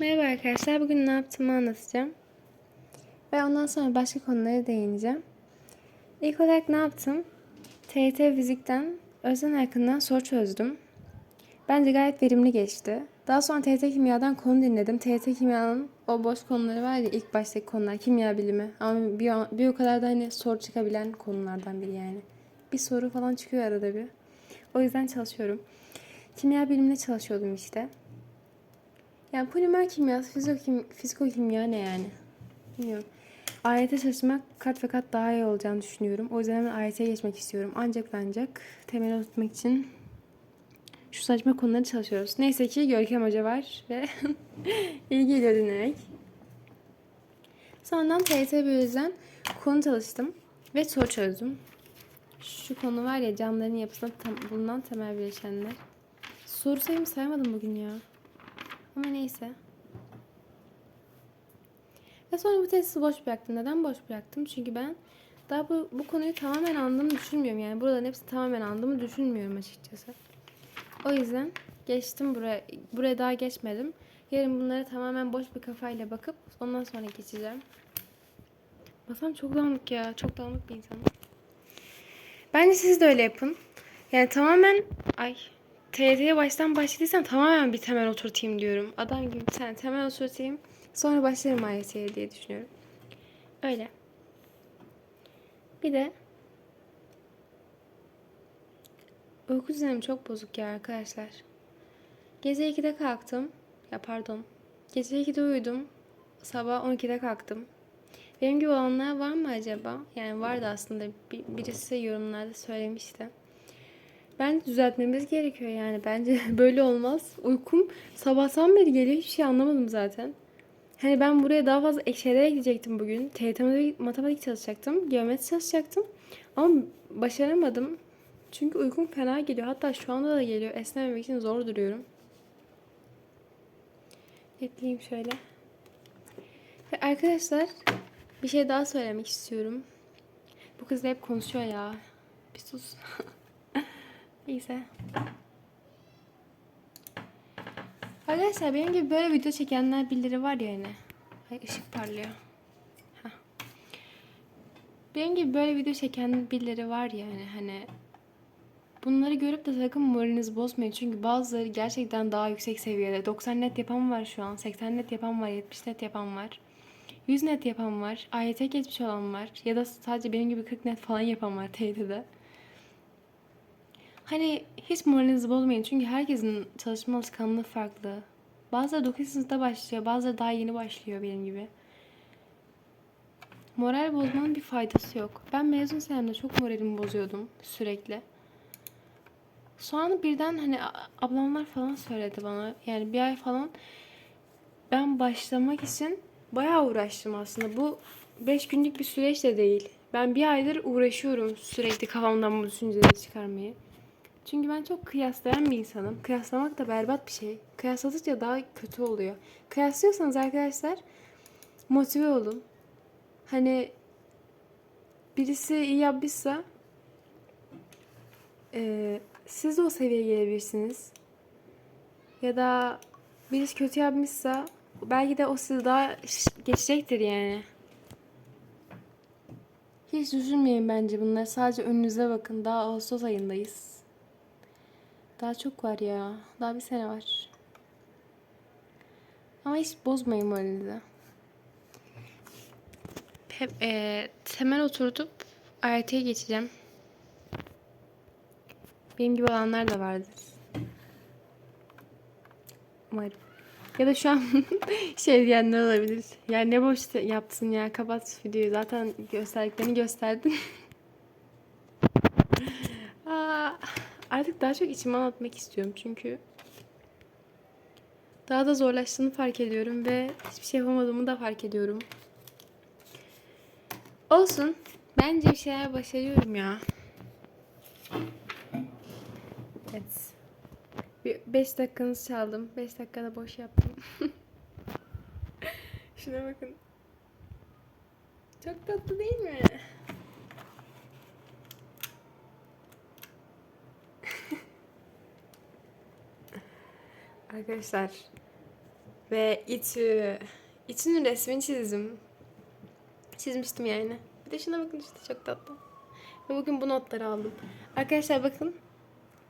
Merhaba arkadaşlar. Bugün ne yaptığımı anlatacağım. Ve ondan sonra başka konulara değineceğim. İlk olarak ne yaptım? TYT Fizik'ten Özden Erkın'dan soru çözdüm. Bence gayet verimli geçti. Daha sonra TYT Kimya'dan konu dinledim. TYT Kimya'nın o boş konuları var ya ilk baştaki konular. Kimya bilimi. Ama bir, bir o kadar da hani soru çıkabilen konulardan biri yani. Bir soru falan çıkıyor arada bir. O yüzden çalışıyorum. Kimya bilimine çalışıyordum işte. Yani polimer kimyası, fiziko, fiziko kimya ne yani? Bilmiyorum. AYT çalışmak kat ve kat daha iyi olacağını düşünüyorum. O yüzden hemen AYT'ye geçmek istiyorum. Ancak ancak temel oturtmak için şu saçma konuları çalışıyoruz. Neyse ki Görkem Hoca var ve iyi geliyor dinlemek. Sonradan TYT Biyoloji'den konu çalıştım ve soru çözdüm. Şu konu var ya canlıların yapısında tam, bulunan temel bileşenler. Soru sayımı saymadım bugün ya. Ama neyse. Ve sonra bu testi boş bıraktım. Neden boş bıraktım? Çünkü ben daha bu, bu konuyu tamamen anladığımı düşünmüyorum. Yani buraların hepsini tamamen anladığımı düşünmüyorum açıkçası. O yüzden geçtim buraya. Buraya daha geçmedim. Yarın bunlara tamamen boş bir kafayla bakıp ondan sonra geçeceğim. Masam çok dağınık ya. Çok dağınık bir insanım. Bence siz de öyle yapın. Yani tamamen ay TYT'ye baştan başladıysan tamamen bir temel oturtayım diyorum. Adam gibi bir tane temel oturtayım. Sonra başlarım AYT'ye diye düşünüyorum. Öyle. Bir de uyku düzenim çok bozuk ya arkadaşlar. Gece 2'de kalktım. Ya pardon. Gece 2'de uyudum. Sabah 12'de kalktım. Benim gibi olanlar var mı acaba? Yani vardı aslında. Bir, birisi yorumlarda söylemişti. Bence düzeltmemiz gerekiyor yani. Bence böyle olmaz. Uykum sabahtan beri geliyor. Hiçbir şey anlamadım zaten. Hani ben buraya daha fazla ek şeyler ekleyecektim bugün. TYT matematik- çalışacaktım. Geometri çalışacaktım. Ama başaramadım. Çünkü uykum fena geliyor. Hatta şu anda da geliyor. Esnememek için zor duruyorum. Ekleyeyim şöyle. Ve arkadaşlar bir şey daha söylemek istiyorum. Bu kız hep konuşuyor ya. Bir sus. Neyse. Arkadaşlar benim gibi böyle video çekenler birileri var ya hani. Ay ışık parlıyor. Benim gibi böyle video çeken birileri var ya hani hani. Bunları görüp de sakın moralinizi bozmayın. Çünkü bazıları gerçekten daha yüksek seviyede. 90 net yapan var şu an. 80 net yapan var. 70 net yapan var. 100 net yapan var. AYT geçmiş olan var. Ya da sadece benim gibi 40 net falan yapan var TYT'de. Hani hiç moralinizi bozmayın çünkü herkesin çalışma alışkanlığı farklı. Bazıları 9 sınıfta başlıyor, bazıları daha yeni başlıyor benim gibi. Moral bozmanın bir faydası yok. Ben mezun senemde çok moralimi bozuyordum sürekli. Sonra birden hani ablamlar falan söyledi bana. Yani bir ay falan ben başlamak için bayağı uğraştım aslında. Bu 5 günlük bir süreç de değil. Ben bir aydır uğraşıyorum sürekli kafamdan bu düşünceleri çıkarmayı. Çünkü ben çok kıyaslayan bir insanım. Kıyaslamak da berbat bir şey. Kıyasladıkça daha kötü oluyor. Kıyaslıyorsanız arkadaşlar motive olun. Hani birisi iyi yapmışsa eee, siz de o seviyeye gelebilirsiniz. Ya da birisi kötü yapmışsa belki de o sizi daha geçecektir yani. Hiç düşünmeyin bence bunları. Sadece önünüze bakın. Daha Ağustos ayındayız. Daha çok var ya. Daha bir sene var. Ama hiç bozmayın moralinizi. Hep, e, temel oturtup AYT'ye geçeceğim. Benim gibi olanlar da vardır. Umarım. Ya da şu an şey diyenler olabilir. Ya ne boş yaptın ya kapat videoyu zaten gösterdiklerini gösterdin. artık daha çok içime anlatmak istiyorum çünkü daha da zorlaştığını fark ediyorum ve hiçbir şey yapamadığımı da fark ediyorum. Olsun. Bence bir şeyler başarıyorum ya. Evet. Bir 5 dakikanızı çaldım. 5 dakikada boş yaptım. Şuna bakın. Çok tatlı değil mi? Arkadaşlar Ve İTÜ. İTÜ'nün resmini çizdim. Çizmiştim yani. Bir de şuna bakın işte çok tatlı. Ve bugün bu notları aldım. Arkadaşlar bakın.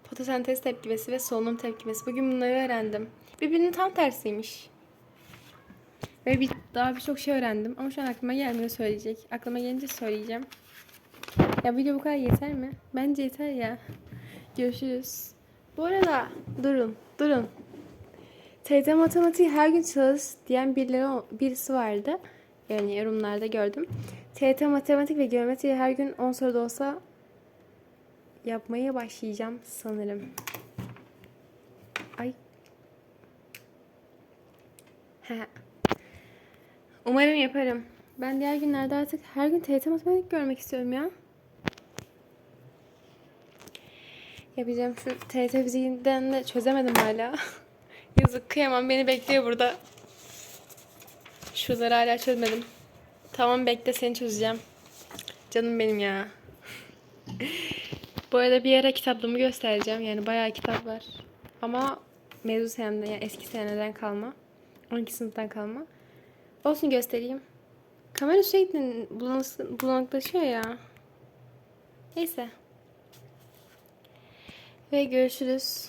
Fotosentez tepkimesi ve solunum tepkimesi. Bugün bunları öğrendim. Birbirinin tam tersiymiş. Ve bir, daha birçok şey öğrendim. Ama şu an aklıma gelmiyor söyleyecek. Aklıma gelince söyleyeceğim. Ya video bu kadar yeter mi? Bence yeter ya. Görüşürüz. Bu arada durun, durun. TRT Matematik her gün çalış diyen birileri, birisi vardı. Yani yorumlarda gördüm. TRT Matematik ve Geometri her gün 10 soru da olsa yapmaya başlayacağım sanırım. Ay. Umarım yaparım. Ben diğer günlerde artık her gün TRT Matematik görmek istiyorum ya. Yapacağım şu TRT fiziğinden de çözemedim hala. Yazık kıyamam beni bekliyor burada. Şuraları hala çözmedim. Tamam bekle seni çözeceğim. Canım benim ya. Bu arada bir ara kitaplığımı göstereceğim. Yani bayağı kitap var. Ama mevzu senemden yani eski seneden kalma. 12 sınıftan kalma. Olsun göstereyim. Kamera sürekli bulanık- bulanıklaşıyor ya. Neyse. Ve görüşürüz.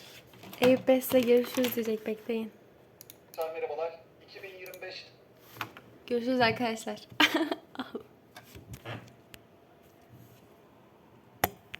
Eyüp Bes'le görüşürüz diyecek bekleyin. Merhabalar. 2025 Görüşürüz arkadaşlar.